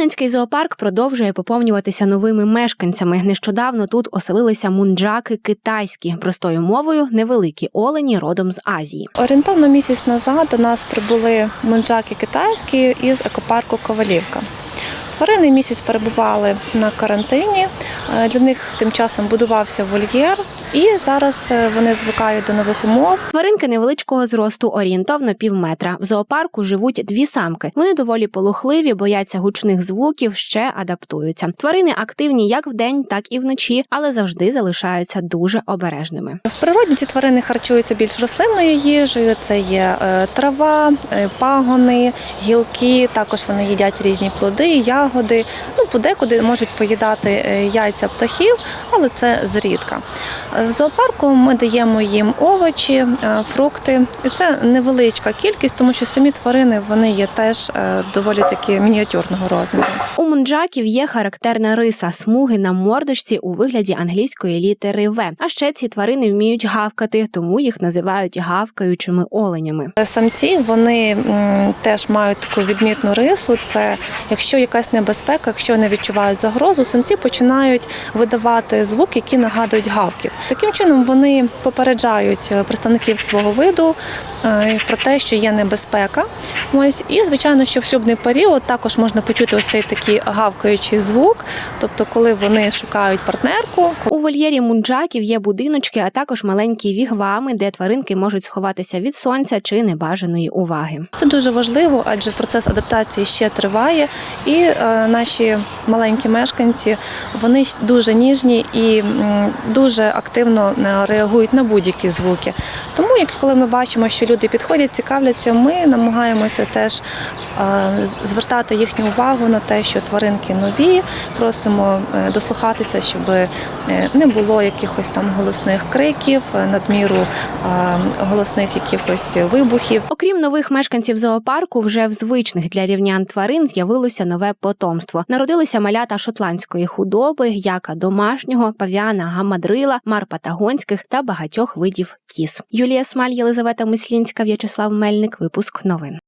Рівненський зоопарк продовжує поповнюватися новими мешканцями. Нещодавно тут оселилися мунджаки китайські, простою мовою невеликі олені родом з Азії. Орієнтовно місяць назад до нас прибули монджаки китайські із екопарку Ковалівка. Тварини місяць перебували на карантині. Е, Для них тим часом будувався вольєр, і зараз е, вони звикають до нових умов. Тваринки невеличкого зросту, орієнтовно пів метра. В зоопарку живуть дві самки. Вони доволі полухливі, бояться гучних звуків, ще адаптуються. Тварини активні як вдень, так і вночі, але завжди залишаються дуже обережними. В природі ці тварини харчуються більш рослинною їжею. Це є е, трава, е, пагони, гілки. Також вони їдять різні плоди, ягоди. Подекуди можуть поїдати е, яйця птахів, але це зрідка. Е, В зоопарку ми даємо їм овочі, е, фрукти. І це невеличка кількість, тому що самі тварини вони є теж доволі таки мініатюрного розміру. У мунджаків є характерна риса смуги на мордочці у вигляді англійської літери В. А ще ці тварини вміють гавкати, тому їх називають гавкаючими оленями. Самці вони теж мають таку відмітну рису. Це якщо якась небезпека, якщо вони відчувають загрозу, самці починають видавати звук, які нагадують гавкіт. Таким чином вони попереджають е, представників свого виду е, про те, що є небезпека. Ось і звичайно, що в шлюбний період також можна почути ось цей такий гавкаючий звук, тобто коли вони шукають партнерку, У вольєрі мунджаків є будиночки, а також маленькі вігвами, де тваринки можуть сховатися від сонця чи небажаної уваги. Це дуже важливо, адже процес адаптації ще триває, і е, наші маленькі мешканці вони дуже ніжні і м, дуже активно е, реагують на будь-які звуки. Тому, як коли ми бачимо, що люди підходять, цікавляться, ми намагаємося теж звертати їхню увагу на те, що тваринки нові, просимо е, дослухатися, щоб е, не було якихось там голосних криків, е, надміру голосних якихось вибухів. Окрім нових мешканців зоопарку, вже в звичних для рівнян тварин з'явилося нове потомство. Народилися малята шотландської худоби, яка домашнього, павіана гамадрила, мар патагонських та багатьох видів кіз. Юлія Смаль, Єлизавета Мислінська, В'ячеслав Мельник. Випуск новин.